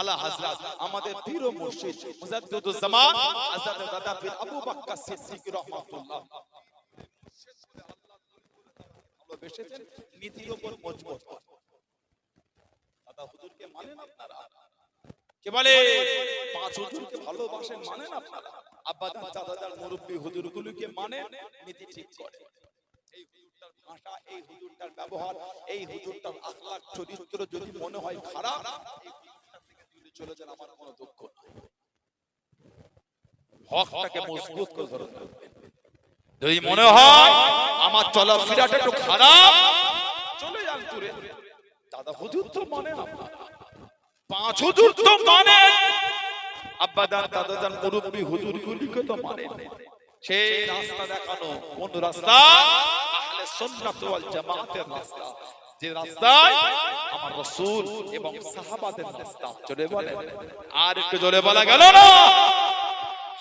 আলা হযরত আমাদের পীর ও মুর্শিদ মুজাদ্দিদুজ জামান হযরত দাদা পীর আবু বকর সিদ্দিক রাহমাতুল্লাহ। কে বলে? পাঁচ হুজুরকে ভালোবাসেন মানেন আপনারা? করে। এই হুজুরটার ব্যবহার, এই হুজুরটার আখলাক চরিত্র যদি মনে হয় খারাপ, এই চলে যান আমার কোনো দুঃখ নাই। হকটাকে মজবুত করে ধরে যদি মনে হয় আমার চলাফেরাটা একটু খারাপ চলে যান দূরে। দাদা হুজুর তো মানে পাঁচ হুজুর তো মানে। আব্বাদান দাদাদান মুরব্বী হুজুর গুলিকে তো মানে। সেই রাস্তা দেখানো কোন রাস্তা? আহলে সুন্নাত ওয়াল জামাতের রাস্তা। যে রাস্তায় আমার রাসূল এবং সাহাবাদের রাস্তা জোরে বলে আর একটু জোরে বলা গেল না?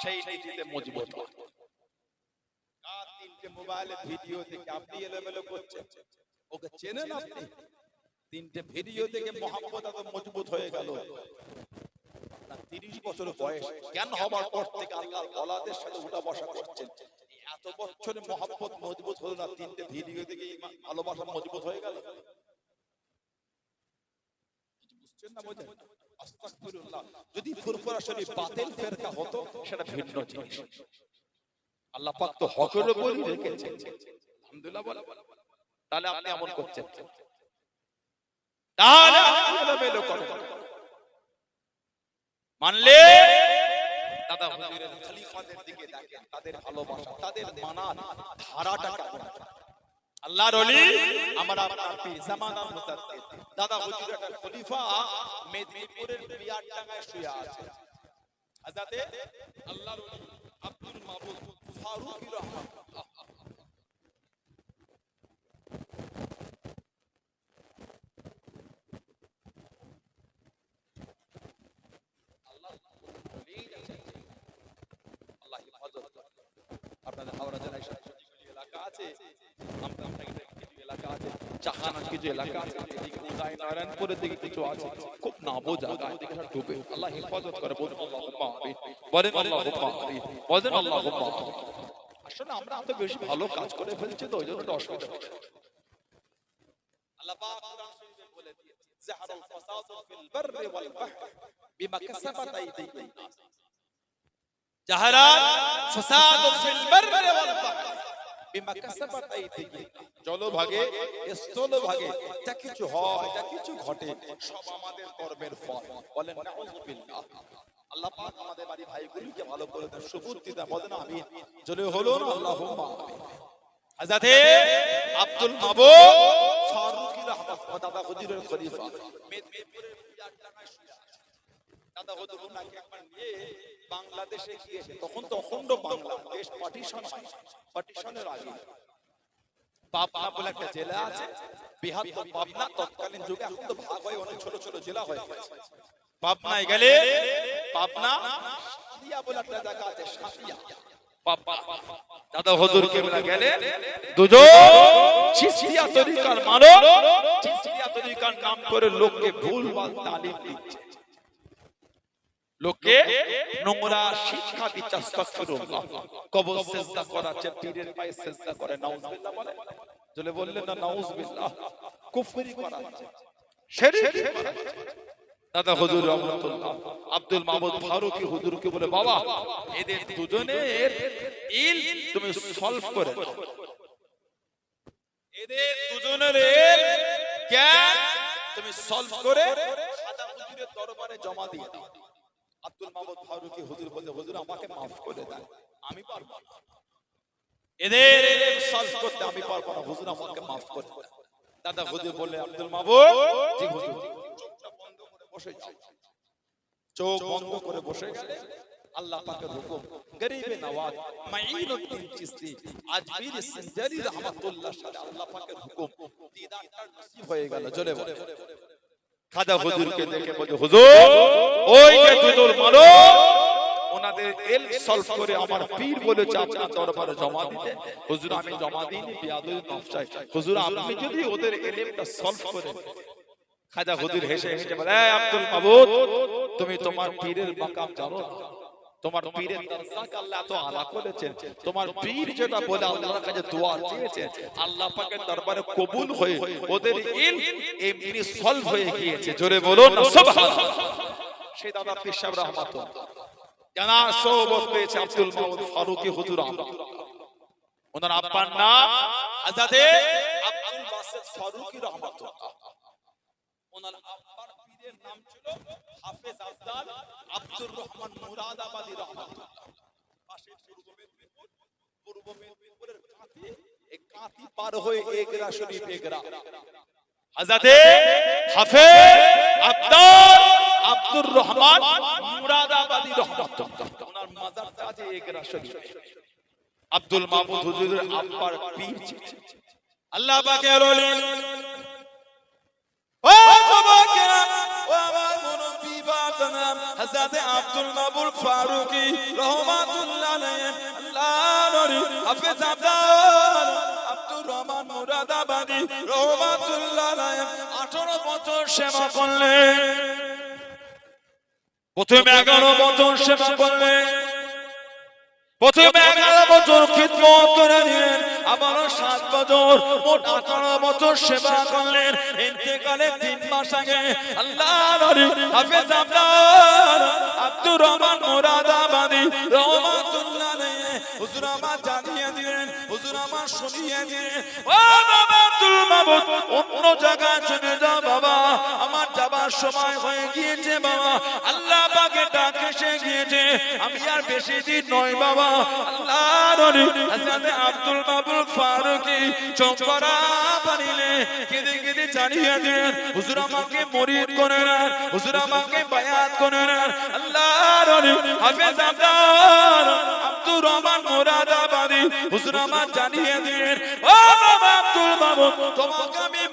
সেই নীতিতে মজবুত। হয় মোবাইলে ভিডিও দেখে আপনি এলোমেলো করছেন। ওকে চেনেন আপনি? তিনটে ভিডিও দেখে মোহাম্মদ এত মজবুত হয়ে গেল। তিরিশ বছর বয়স। জ্ঞান হবার পর থেকে আল্লাহ বলাদের সাথে উঠা বসা করছেন? বছরে মোহাম্মদ মজবুত হলো না, তিনটে ভিডিও ইমান ভালোবাসা মজবুত হয়ে গেল। যদি বাতিল ফেরকা হতো, সেটা ভিন্ন জিনিস। আল্লাহ পাক তো হকের রেখেছেন। আলহামদুলিল্লাহ তাহলে আপনি এমন করছেন তাহলে মানলে? দাদা হুজুরের খলিফাদের দিকে দেখেন, তাদের ভালোবাসা, তাদের মানা ধারাটা কেমন আল্লাহর ওলি আমার আপনার পীর জামানার মুতাদ্দিদ। দাদা হুজুর একটা খলিফা, মেদিনীপুরের বিয়ার টাঙ্গায় শুয়ে আছে। আজাদে আল্লাহর ওলি আব্দুল মাবুদ ফারুক রহমাতুল্লাহ আল্লাহ হেফাজত করে। আপনাদের হাওড়া জেলায় কিছু এলাকা আছে আমরা আমরা কিছু এলাকা আছে কিছু এলাকা আছে উদয় নারায়ণপুরের দিকে কিছু আছে খুব নাবো জায়গা এদিকে ডুবে আল্লাহ হেফাজত করে বলেন আল্লাহুম্মা আমিন। বলেন আল্লাহুম্মা আমিন। বলেন আল্লাহুম্মা আমিন। আসলে আমরা এত বেশি ভালো কাজ করে ফেলছি তো ওই জন্য একটা অসুবিধা হচ্ছে। আল্লাহ পাক কোরআন শরীফে বলে দিয়েছে জাহারাল ফাসাদু ফিল বাররি ওয়াল বাহরি বিমা কাসাবাত আইদিকুন নাস। জাহারা ফিল বাররি ওয়াল বাহরি বিমা কাসাবাত আইদিকুন জলভাগে স্থলভাগে যা কিছু হয় যা কিছু ঘটে সব আমাদের কর্মের ফল। বলেন নাউযুবিল্লাহ আল্লাহ পাক আমাদের বাড়ি ভাইগুলিকে ভালো করে দেন সুবুদ্ধি দেন বলেন আমিন। জলে হলো না আল্লাহুম্মা আমিন। আব্দুল মাবুদ ফারুকি রহমত দাদা হুজুরের খলিফা। মেদিনীপুরের বিরাট টাকায় দাদা হুজুর ওনাকে একবার নিয়ে বাংলাদেশে গিয়েছে তখন তো অখণ্ড বাংলা দেশ পার্টিশন পার্টিশনের আগে। পাবনা বলে একটা জেলা আছে বিহার তো পাবনা তৎকালীন যুগে এখন তো ভাগ হয়ে অনেক ছোট ছোট জেলা হয়ে গেছে। পাবনায় গেলে পাবনা সাতিয়া বলে একটা জায়গা আছে সাতিয়া দাদা হুজুরকে বলে গেলে দুজন চিস্তিয়া তরিকার মানব চিস্তিয়া তরিকার নাম করে লোককে ভুলভাল তালিম দিচ্ছে। লোককে নোংরা শিক্ষা দিচ্ছে আস্তাগফিরুল্লাহ। কবর সেজদা করাচ্ছে পীরের পায়ে সেজদা করে নাউজুবিল্লাহ বলে। জলে বললেন না নাউজুবিল্লাহ কুফরি করাচ্ছে শিরক দাদা হুজুর রহমতুল্লাহ আব্দুল মাহমুদ ফারুকি হুজুরকে বলে বাবা এদের দুজনের ইল তুমি সলভ করে দাও এদের দুজনের জ্ঞান তুমি সলভ করে খাজা হুজুরের দরবারে জমা দিয়ে দাও। আব্দুল মাহমুদ ফারুকি হুজুর বলে হুজুর আমাকে মাফ করে দেন আমি পারব এদের সলভ করতে আমি পারব না। হুজুর আমাকে মাফ করে দেন দাদা হুজুর বলে আব্দুল মাহমুদ জি হুজুর। চোখটা বন্ধ করে বসে যাও চোখ বন্ধ করে বসে গেলে আল্লাহ পাকের হুকুম। গরিবে নওয়াজ মাইনুদ্দিন চিশতি আজমির সিনজারি রহমাতুল্লাহ সাথে আল্লাহ পাকের হুকুম। দিদারটা নসিব হয়ে গেল। চলে বলে খাজা হুজুরকে দেখে বলে হুজুর ওই যে দুজন মানুষ ওনাদের এল সলভ করে আমার পীর বলেছে আপনার দরবারে জমা দিতে। হুজুর আমি জমা দিইনি হুজুর আপনি যদি ওদের সলভ করে খাজা হুজুর হেসে হেসে বলে "এই আব্দুল মাবুদ তুমি তোমার পীরের মাকাম জানো না। তোমার পীরের দরজাকে আল্লাহ এত আলা করেছেন তোমার পীর যেটা বলে আল্লাহর কাছে দোয়া চেয়েছে আল্লাহ পাকের দরবারে কবুল হয়ে ওদের ইলম এমনি সলভ হয়ে গিয়েছে জোরে বলুন সুবহানাল্লাহ সেই দাদা সাহেব রহমাতুল্লাহ জানা সোবত পেয়েছে আব্দুল মামুদ ফারুকি হুজুর আহমদ ওনার আব্বার নাম আজাদে আব্দুল বাসিত ফারুকি রহমাতুল্লাহ ওনার আব্বার পীরের নাম ছিল হাফেজ আফদাল আব্দুর রহমান মুরাদাবাদী আব্দাল মাহমুদ হুজুরের আব্বার পীর। আল্লাহ পাকের ও বাবাকেরা ও আমার মুরব্বি বাপনা হযরত আব্দুল মাবুল ফারুকি রহমাতুল্লাহ আলাইহি আল্লাহ নরি হাফেজ আব্দাল আব্দুর রহমান মুরাদাবাদী রহমাতুল্লাহ আলাইহি 18 বছর সেবা করলেন। প্রথমে 11 বছর সেবা করলেন। প্রথমে এগারো বছর খিদমত আবারও সাত বছর মোট আঠারো বছর সেবা করলেন। ইন্তেকালে তিন মাস আগে আল্লাহ আব্দুর রহমান মুরাদাবাদী রহমাতুল্লাহ হুজুর জানিয়ে দিলেন, হুজুর আমার শুনিয়ে দিলেন। বাবা। আমার সময় হয়ে গিয়েছে, বাবা। আল্লাহ পাকে ডাক এসে গিয়েছে। আমি আর বেশি দিন নয় বাবা। আল্লাহ নবী আব্দুল মাবুল ফারুকি চোখরা পানিলে কেঁদে কেঁদে জানিয়ে দেন। হুজুর আমাকে মরিদ করে নেন, হুজুর আমাকে বায়াত করে নেন। আল্লাহ নবী হাফেজ আব্দাল, আব্দুর রহমান মুরাদাবাদী, হুজুর জানিয়ে দিন। ও বাবা আব্দুল বাবু, তোমাকে আমি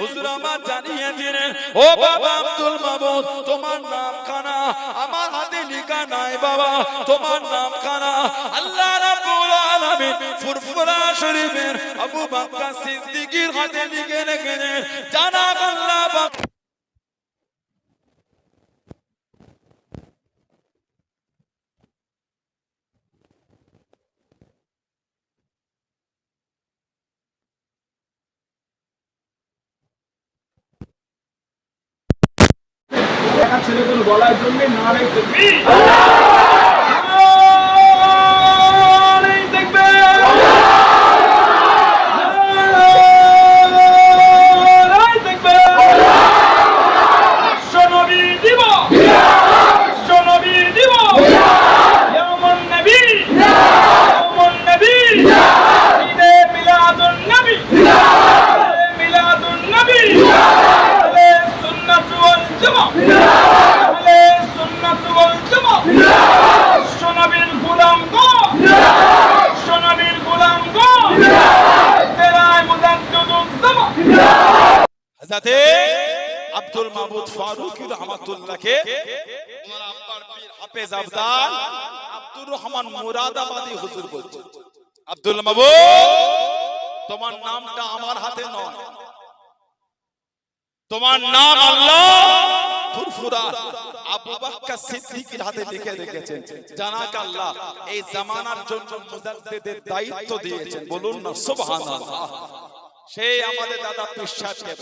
হুজুর আমার জানিয়েছেন ও বাবা আব্দুল মাবুদ তোমার নাম খানা আমার হাতে লিখা নাই বাবা, তোমার নাম খানা আল্লাহ রাব্বুল আলামিন ফুরফুরা শরীফের আবু বকর সিদ্দিকীর হাতে লিখে রেখেছেন। জানা আল্লাহ ছেলেগুলো বলার জন্য না দেখবে হযরতে আব্দুল মাহমুদ ফারুকি রহমাতুল্লাহকে ওনার আব্বার পীর হাফেজ আব্দুর রহমান মুরাদাবাদী হুজুর বলছেন আব্দুল মাহমুদ তোমার নামটা আমার হাতে নয়। তোমার নাম আল্লাহ ফুরফুরা আবু বকর সিদ্দিকের হাতে লিখে রেখেছেন। জানাক আল্লাহ এই জামানার জন্য মুজাদ্দিদের দায়িত্ব দিয়েছেন। বলুন না সুবহানাল্লাহ। সেই আমাদের দাদা পিসাবকে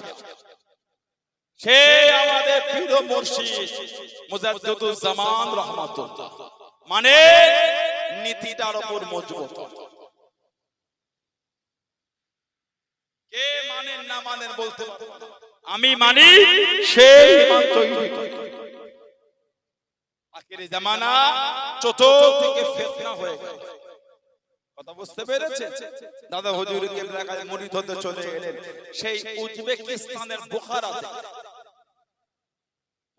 সে আমাদের প্রিয় মুর্শিদ জামান রহমাতুল্লাহ। মানে নীতিটার উপর মজবুত। কে মানেন না মানেন বলতে আমি মানি সেই তৈরি জামানা চতুর্দিকে হয়ে গেল। কথা বুঝতে পেরেছে দাদা হুজুর কেবলা হতে চলে গেলেন। সেই উজবেকিস্তানের বুখারা থেকে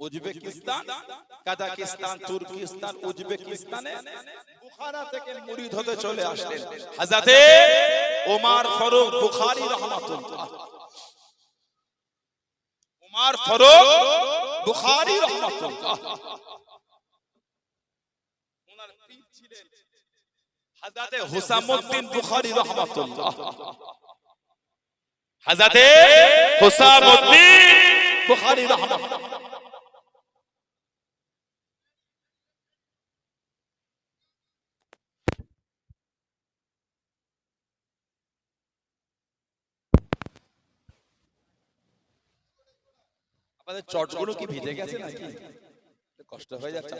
উজবেকিস্তান, কাজাকিস্তান, তুর্কিস্তান, উজবেকিস্তানে বুখারা থেকে মুরিদ হতে চলে আসলেন। হযরতে ওমর ফারুক বুখারী রাহমাতুল্লাহ। ওমর ফারুক বুখারী রাহমাতুল্লাহ। ওনার পীর ছিলেন হযরতে হুসামউদ্দিন বুখারী রাহমাতুল্লাহ। হযরতে হুসামউদ্দিন বুখারী রাহমাতুল্লাহ। আপনাদের চটগুলো কি ভিজে গেছে নাকি? কষ্ট হয়ে যাচ্ছে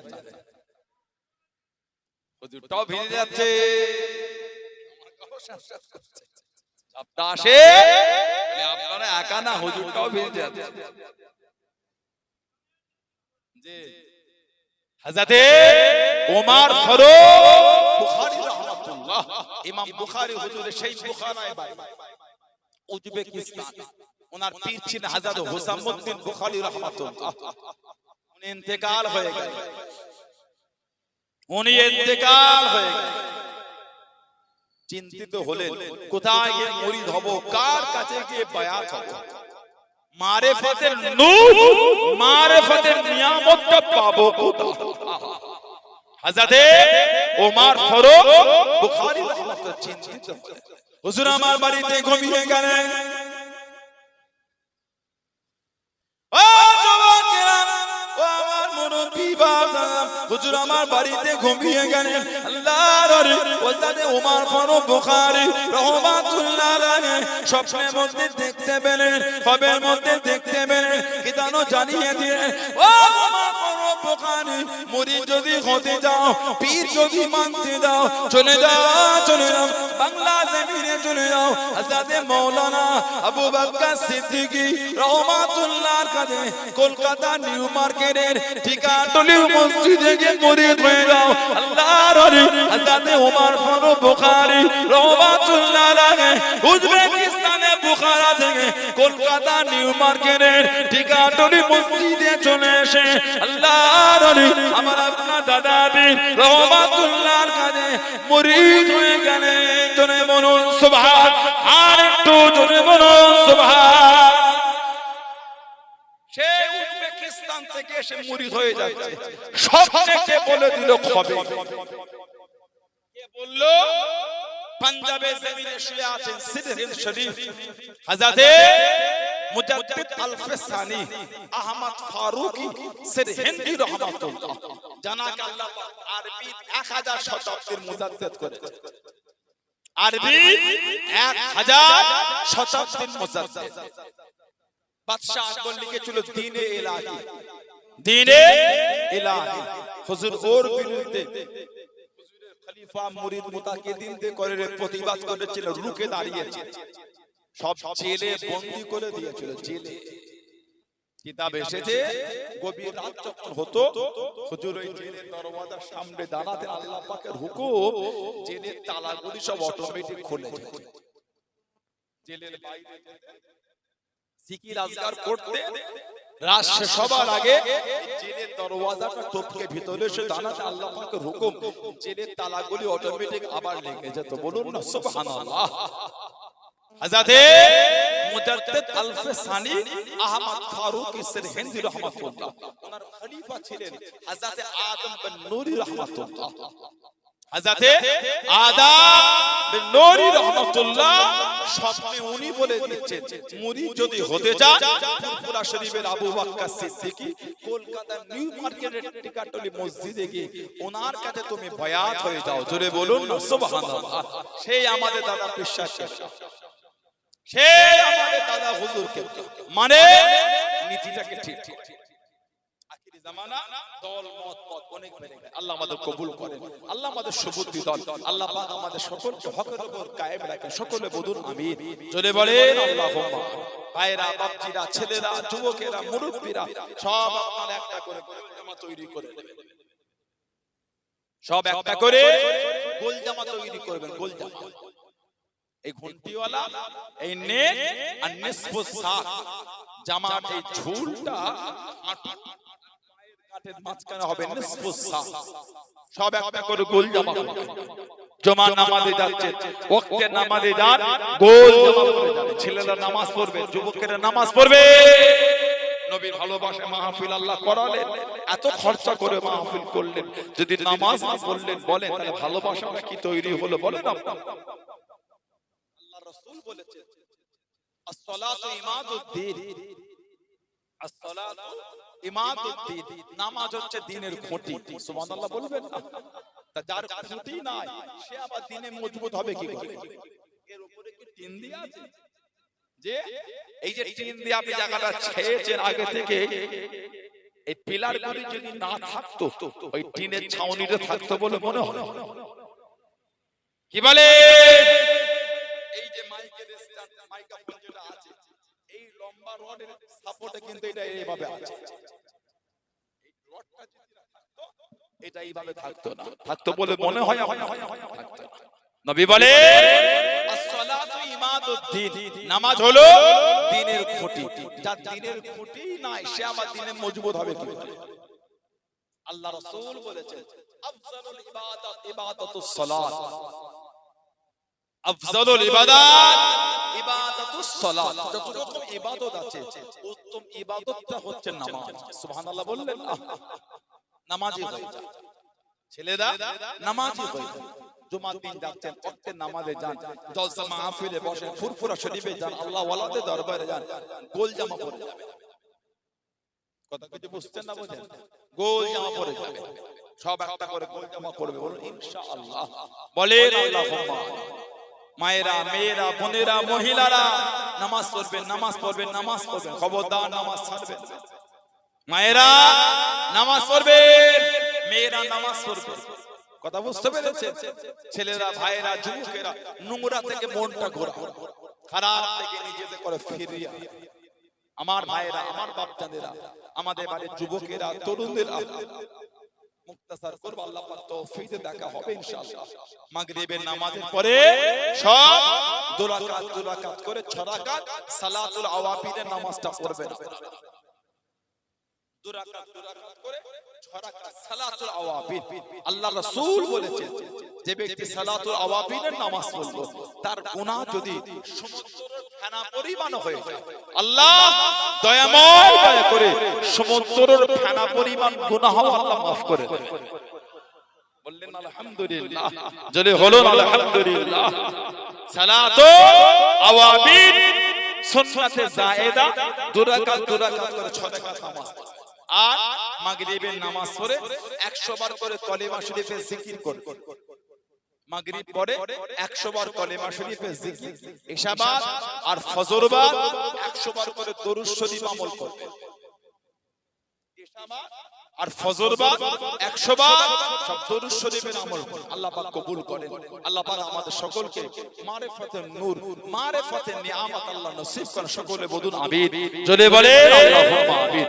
হুজুরটাও ভিজে যাচ্ছে। চাপটা আসে। আপনারা একা না হুজুরটাও ভিজে যাচ্ছে। জি। হযরতে ওমর ফারুক। বুখারী রাহমাতুল্লাহ। ইমাম বুখারী হুজুরের সেই বুখারায় বাড়ি উজবেকিস্তান ওনার পীর ছিলেন হযরত হুসামউদ্দিন বুখারী রাহমাতুল্লাহ উনি ইন্তেকাল হয়ে গেলেন উনি ইন্তেকাল হয়ে গেলেন চিন্তিত হলেন কোথায় গিয়ে মুরিদ হব কার কাছে গিয়ে বায়াত হব? মারেফতের নূর মারেফতের নিয়ামতটা পাবো কোথায়? হযরতে ওমর ফারুক বুখারী রাহমাতুল্লাহ চিন্তিত হলেন। হুজুর আমার বাড়িতে ঘুমিয়ে গেলেন। হুজুর আমার বাড়িতে ঘুমিয়ে গেলেন। রহমাতুল্লাহ স্বপ্নের মধ্যে দেখতে পেলেন খবের মধ্যে দেখতে পেলেন জানিয়ে দিলেন, ও ওমর যদি যাও যদি মানতে চলে যাও, চলে বাংলা জমিনে চলে যাও আবু বকর সিদ্দিকী রহমাতুল্লাহর কাছে কলকাতা নিউ মার্কেটের ঠিকাটলি মসজিদে গিয়ে মুরিদ হয়ে যাও আল্লাহর আজাদে ওমর ফারুক রহমাতুল্লাহ আলাইহি উজবেকিস্তানে বুখারা থেকে কলকাতা নিউ মার্কেটের ঠিকাটলি মসজিদে চলে এসে আল্লাহর ওলি আমার আপনার দাদা বীর রহমাতুল্লাহর কাছে মুরিদ হয়ে গেলেন জনে বলুন, সুবহান। আর একটু জনে বলুন, সুবহান। সে উজবেকিস্তান থেকে এসে মুরিদ হয়ে যাচ্ছে। স্বপ্নেকে বলে দিল খবে কে বলল? পাঞ্জাবে আরবি 1000 শতাব্দীর মুজাদ্দিদ করেছে। আরবি 1000 শতাব্দীর মুজাদ্দিদ। বাদশাহ আকবর লিখেছিল দিনে ইলাহি দিনে ইলাহি হুজুর ওর বিরুদ্ধে খলিফা মুরিদ মুতাকিদিন করে প্রতিবাদ করেছিল রুখে দাঁড়িয়েছে। সব জেলে বন্দী করে দিয়েছিল জেলে। কিতাব এসেছে গভীর রাত যখন হতো। হুজুর ওই জেলের দরওয়াজার সামনে দাঁড়াতে আল্লাহ পাকের হুকুম জেলের তালাগুলি সব অটোমেটিক খুলে যেত জেলের বাইরে জিকির আজকার করতে রাত শেষ হবার আগে জেলের দরওয়াজাটা টপকে ভিতরে এসে দাঁড়াতে আল্লাহ পাকের হুকুম। জেলের তালাগুলি অটোমেটিক আবার লেগে যেত। বলুন না সুবহানাল্লাহ। হযরতে মুজাদ্দিদ আল-ফিসানি আহমদ ফারুক সিরহিন্দি রাহমাতুল্লাহ। ওনার খলিফা ছিলেন হযরতে আদম বিন নূরি রাহমাতুল্লাহ। হযরতে আদম বিন নূরি রাহমাতুল্লাহ স্বপ্নে উনি বলে দিচ্ছেন যদি হতে ফুরফুরা শরীফের আবু বকর সিদ্দিকী কলকাতা নিউ মার্কেটের টিকাটলি মসজিদে গিয়ে ওনার কাছে তুমি বায়াত হয়ে যাও জোরে বলুন সুবহানাল্লাহ। সেই আমাদের দাদা বিশ্বাস সে আমাদের দাদা হুজুরকে মানে নীতিটাকে ঠিক। জামানা দল মত পথ অনেক বেড়ে গেছে। আল্লাহ আমাদের কবুল করেন। আল্লাহ আমাদের সুবুদ্ধি দল আল্লাহ পাক আমাদের সকলকে হকের উপর কায়েম রাখেন। সকলে বলুন আমিন। জোরে বলেন। আল্লাহুম্মা। ভাইরা বাপজিরা ছেলেরা যুবকেরা মুরব্বীরা সব আপনারা একটা করে জামা তৈরি করে দেবেন। সব একটা করে গোল জামা তৈরি করবেন গোল জামা। এই ঘন্টিওয়ালা এই নেক আর নিসফু সাক জামার এই ঝুলটা কাঠের মাঝখানে হবে নিসফুস সা সব একটা করে গোল জামা। জমা নামাজে যাচ্ছে। ওয়াক্তে নামাজে যান গোল জামা পরে যাবে। ছেলেরা নামাজ পড়বে যুবকেরা নামাজ পড়বে। নবীর ভালোবাসা মাহফিল আল্লাহ করালেন। এত খরচা করে মাহফিল করলেন। যদি নামাজ না পড়লেন বলেন তাহলে ভালোবাসাটা কি তৈরি হলো? বলেন আপনি। আল্লাহ রাসূল বলেছেন as-salatu ইমাদুদ্দিন। নামাজ হচ্ছে দিনের খুঁটি। সুবহানাল্লাহ বলবেন না? তা যার খুঁটি নাই, সে আবার দিনে মজবুত হবে কি করে? এর উপরে কি টিন আছে? যে এই যে টিন দিয়ে আপনি জায়গাটা ছেয়েছেন আগে থেকে, এই পিলার গুলি যদি না থাকতো, ওই টিনের ছাউনিটা থাকতো বলে মনে হয়। কি বলে? লম্বা রডের সাপোর্টে কিন্তু এটা এইভাবে আছে। এই রডটা যদি থাকতো এটা এইভাবে থাকতো না। থাকতো বলে মনে হয় আমার থাকতো। নবী বলে as-salatu নামাজ হলো দিনের খুঁটি। যার দিনের খুঁটি নাই সে আমার দিনে মজবুত হবে কি আল্লাহ রাসূল বলেছেন আফজালুল ইবাদাত ইবাদাতুস সালাত। আফজালুল ইবাদাত। ইবাদাতুস সালাত যত রকম ইবাদত আছে উত্তম ইবাদতটা হচ্ছে নামাজ। সুবহানাল্লাহ বললেন নামাজই হয়ে যায়। ছেলেরা নামাজই হয়ে যায়। জুমার দিন যাচ্ছেন ওয়াক্তে নামাজে যান। জলসা মাহফিলে বসেন ফুরফুরা শরীফে যান আল্লাহ ওয়ালাদের দরবারে যান গোল জামা পরে যাবে কথা কিছু বুঝছেন না বুঝেন? গোল জামা পরে যাবে সব একটা করে গোল জামা করবে বলুন ইনশাআল্লাহ। বলেন আল্লাহুম্মা। মায়েরা মেয়েরা বোনেরা মহিলারা নামাজ পড়বেন নামাজ পড়বেন নামাজ পড়বেন খবরদার নামাজ ছাড়বেন। মায়েরা নামাজ পড়বেন মেয়েরা নামাজ পড়বেন। কথা বুঝতে পেরেছেন? ছেলেরা ভাইয়েরা যুবকেরা নোংরা থেকে মনটা ঘোরা খারাপ থেকে নিজেদের করে ফিরিয়া আমার ভাইয়েরা আমার বাচ্চাদেরা আমাদের বাড়ির যুবকেরা তরুণদেরা মুক্তাসার করব আল্লাহ পাক তৌফিক দেখা হবে ইনশাআল্লাহ। মাগরিবের নামাজের পরে সব দুরাকাত দুরাকাত করে ছরাকাত সালাতুল আওয়াবিনের নামাজটা পড়বেন। দুরাকাত দুরাকাত করে ছরাকাত সালাতুল আওয়াবিন আল্লাহ রাসূল বলেছেন যে ব্যক্তি সালাতুল আওয়াবিনের নামাজ পড়ল তার গুনাহ যদি সমুদ্রের পরিমাণ হয়ে যায়, আল্লাহ দয়াময় দয়া করে সমুদ্রের ফেনা পরিমাণ গুনাহ আল্লাহ মাফ করে বললেন, আলহামদুলিল্লাহ। যদি হলো, আলহামদুলিল্লাহ। আওয়াবিন সুন্নাতে দুরাকাত দুরাকাত করে ছয় নামাজ আর মাগরিবের নামাজ পড়ে 100 বার করে কলেমা শরীফে জিকির করবে মাগরিব পরে 100 বার কলেমা শরীফে জিকির ইশাবাদ আর ফজরবাদ 100 বার করে দরুদ শরীফ আমল করবে ইশাবাদ আর ফজরবাদ 100 বার সব দরুদ শরীফের আমল আল্লাহ পাক কবুল করেন। আল্লাহ পাক আমাদের সকলকে মারিফাতের নূর মারিফাতের নিয়ামত আল্লাহ নসিব করেন। সকলে বলুন আমিন। জোরে বলে আল্লাহুম্মা আমিন